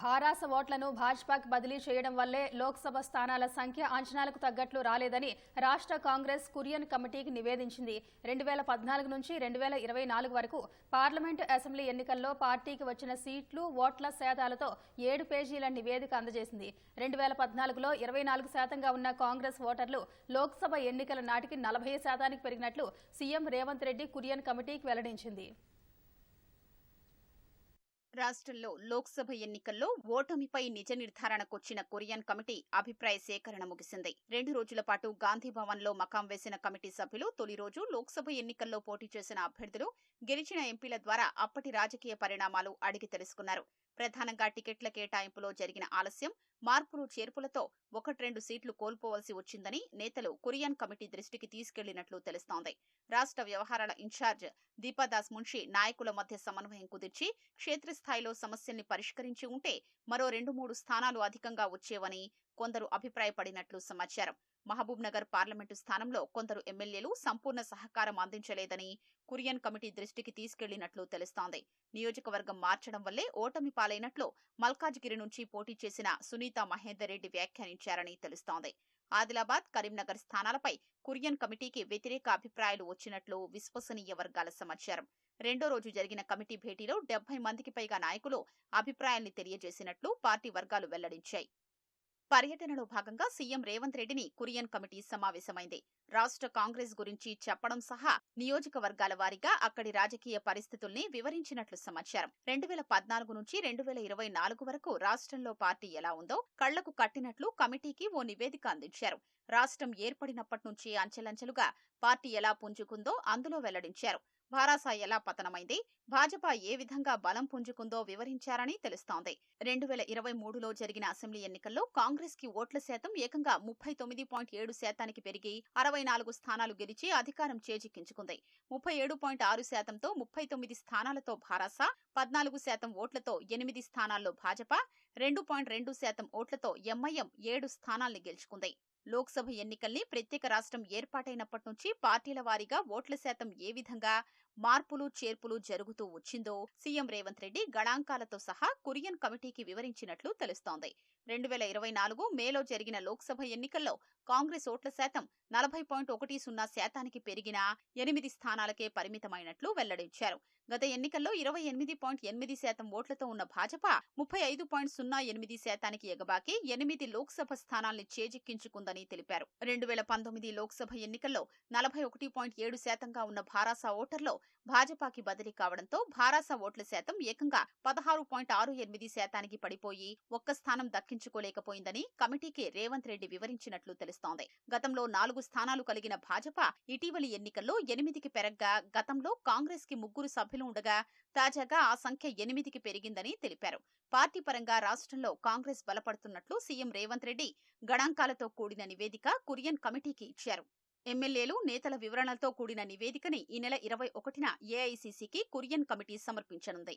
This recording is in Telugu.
భారాస ఓట్లను భాజపాకు బదిలీ చేయడం వల్లే లోక్సభ స్థానాల సంఖ్య అంచనాలకు తగ్గట్లు రాలేదని రాష్ట్ర కాంగ్రెస్ కురియన్ కమిటీకి నివేదించింది. రెండు వేల పద్నాలుగు నుంచి రెండు వేల ఇరవై నాలుగు వరకు పార్లమెంటు అసెంబ్లీ ఎన్నికల్లో పార్టీకి వచ్చిన సీట్లు ఓట్ల శాతాలతో ఏడు పేజీల నివేదిక అందజేసింది. రెండు వేల పద్నాలుగులో ఇరవై నాలుగు శాతంగా ఉన్న కాంగ్రెస్ ఓటర్లు లోక్సభ ఎన్నికల నాటికి నలభై శాతానికి పెరిగినట్లు సీఎం రేవంత్ రెడ్డి కురియన్ కమిటీకి వెల్లడించింది. రాష్ట్రంలో లోక్సభ ఎన్నికల్లో ఓటమిపై నిజ నిర్ధారణకొచ్చిన కొరియన్ కమిటీ అభిప్రాయ సేకరణ ముగిసింది. రెండు రోజుల పాటు గాంధీభవన్లో లో మకాం వేసిన కమిటీ సభ్యులు తొలి రోజు లోక్సభ ఎన్నికల్లో పోటీ చేసిన అభ్యర్థులు గెలిచిన ఎంపీల ద్వారా అప్పటి రాజకీయ పరిణామాలు అడిగి తెలుసుకున్నారు. ప్రధానంగా టికెట్ల కేటాయింపులో జరిగిన ఆలస్యం మార్పులు చేర్పులతో ఒకట్రెండు సీట్లు కోల్పోవలసి వచ్చిందని నేతలు కొరియన్ కమిటీ దృష్టికి తీసుకెళ్ళినట్లు తెలుస్తోంది. రాష్ట్ర వ్యవహారాల ఇన్ఛార్జ్ దీపాదాస్ మున్షి నాయకుల మధ్య సమన్వయం కుదిర్చి క్షేత్రస్థాయిలో సమస్యల్ని పరిష్కరించి ఉంటే మరో రెండు మూడు స్థానాలు అధికంగా వచ్చేవని కొందరు అభిప్రాయపడినట్లు సమాచారం. మహబూబ్ నగర్ పార్లమెంటు స్థానంలో కొందరు ఎమ్మెల్యేలు సంపూర్ణ సహకారం అందించలేదని కురియన్ కమిటీ దృష్టికి తీసుకెళ్ళినట్లు తెలుస్తోంది. నియోజకవర్గం మార్చడం వల్లే ఓటమి పాలైనట్లు మల్కాజ్గిరి నుంచి పోటీ చేసిన సునీత మహేందర్ రెడ్డి వ్యాఖ్యానించారని తెలుస్తోంది. ఆదిలాబాద్ కరీంనగర్ స్థానాలపై కురియన్ కమిటీకి వ్యతిరేక అభిప్రాయాలు వచ్చినట్లు విశ్వసనీయ వర్గాల సమాచారం. రెండో రోజు జరిగిన కమిటీ భేటీలో డెబ్బై మందికి పైగా నాయకులు అభిప్రాయాల్ని తెలియజేసినట్లు పార్టీ వర్గాలు వెల్లడించాయి. పర్యటనలో భాగంగా సీఎం రేవంత్ రెడ్డిని కురియన్ కమిటీ సమావేశమైంది. రాష్ట్ర కాంగ్రెస్ గురించి చెప్పడం సహా నియోజకవర్గాల వారీగా అక్కడి రాజకీయ పరిస్థితుల్ని వివరించినట్లు సమాచారం. రెండు వేల పద్నాలుగు నుంచి రెండు వేల ఇరవై నాలుగు వరకు రాష్ట్రంలో పార్టీ ఎలా ఉందో కళ్ళకు కట్టినట్లు కమిటీకి ఓ నివేదిక అందించారు. రాష్ట్రం ఏర్పడినప్పటి నుంచి అంచెలంచెలుగా పార్టీ ఎలా పుంజుకుందో అందులో వెల్లడించారు. భారాస ఎలా పతనమైంది? భాజపా ఏ విధంగా బలం పుంజుకుందో వివరించారని తెలుస్తోంది. రెండు వేల ఇరవై మూడులో జరిగిన అసెంబ్లీ ఎన్నికల్లో కాంగ్రెస్కి ఓట్ల శాతం ఏకంగా ముప్పై తొమ్మిది పాయింట్ ఏడు శాతానికి పెరిగి అరవై నాలుగు స్థానాలు గెలిచి అధికారం చేజిక్కించుకుంది. ముప్పై ఏడు పాయింట్ ఆరు శాతంతో ముప్పై తొమ్మిది స్థానాలతో భారాస పద్నాలుగు శాతం ఓట్లతో ఎనిమిది స్థానాల్లో భాజపా రెండు పాయింట్ రెండు శాతం ఓట్లతో ఎంఐఎం ఏడు స్థానాల్ని గెలుచుకుంది. లోక్సభ ఎన్నికల్ని ప్రత్యేక రాష్ట్రం ఏర్పాటైనప్పటి నుంచి పార్టీల వారీగా ఓట్ల శాతం ఏ విధంగా మార్పులు చేర్పులు జరుగుతూ వచ్చిందో సీఎం రేవంత్ రెడ్డి గణాంకాలతో సహా కురియన్ కమిటీకి వివరించినట్లు తెలుస్తోంది. రెండు వేల ఇరవై నాలుగు మేలో జరిగిన లోక్సభ ఎన్నికల్లో కాంగ్రెస్ ఓట్ల శాతం నలభై పాయింట్ ఒకటి సున్నా శాతానికి పెరిగిన ఎనిమిది స్థానాలకే పరిమితమైనట్లు వెల్లడించారు. గత ఎన్నికల్లో ఇరవై ఎనిమిది పాయింట్ ఎనిమిది శాతం ఓట్లతో ఉన్న భాజపా ముప్పై ఐదు పాయింట్ సున్నా ఎనిమిది శాతానికి ఎగబాకి ఎనిమిది లోక్సభ స్థానాల్ని చేజిక్కించుకుందని తెలిపారు. రెండు వేల పంతొమ్మిది లోక్సభ ఎన్నికల్లో నలభై ఒకటి పాయింట్ ఏడు శాతంగా ఉన్న భారాసా ఓటర్లో భాజపాకి బదిలీ కావడంతో భారాసా ఓట్ల శాతం ఏకంగా పదహారు పాయింట్ ఆరు ఎనిమిది శాతానికి పడిపోయి ఒక్క స్థానం దక్కించుకోలేకపోయిందని కమిటీకి రేవంత్ రెడ్డి వివరించినట్లు తెలుస్తోంది. గతంలో నాలుగు స్థానాలు కలిగిన భాజపా ఇటీవలి ఎన్నికల్లో ఎనిమిదికి పెరగ్గా గతంలో కాంగ్రెస్కి ముగ్గురు సభ్యులు ఉండగా తాజాగా ఆ సంఖ్య ఎనిమిదికి పెరిగిందని తెలిపారు. పార్టీ పరంగా రాష్ట్రంలో కాంగ్రెస్ బలపడుతున్నట్లు సీఎం రేవంత్ రెడ్డి గణాంకాలతో కూడిన కూడిన నివేదిక కురియన్ కమిటీకి ఇచ్చారు. ఎమ్మెల్యేలు నేతల వివరణలతో కూడిన నివేదికని ఈ నెల ఇరవై ఒకటిన ఏఐసీసీకి కురియన్ కమిటీ సమర్పించనుంది.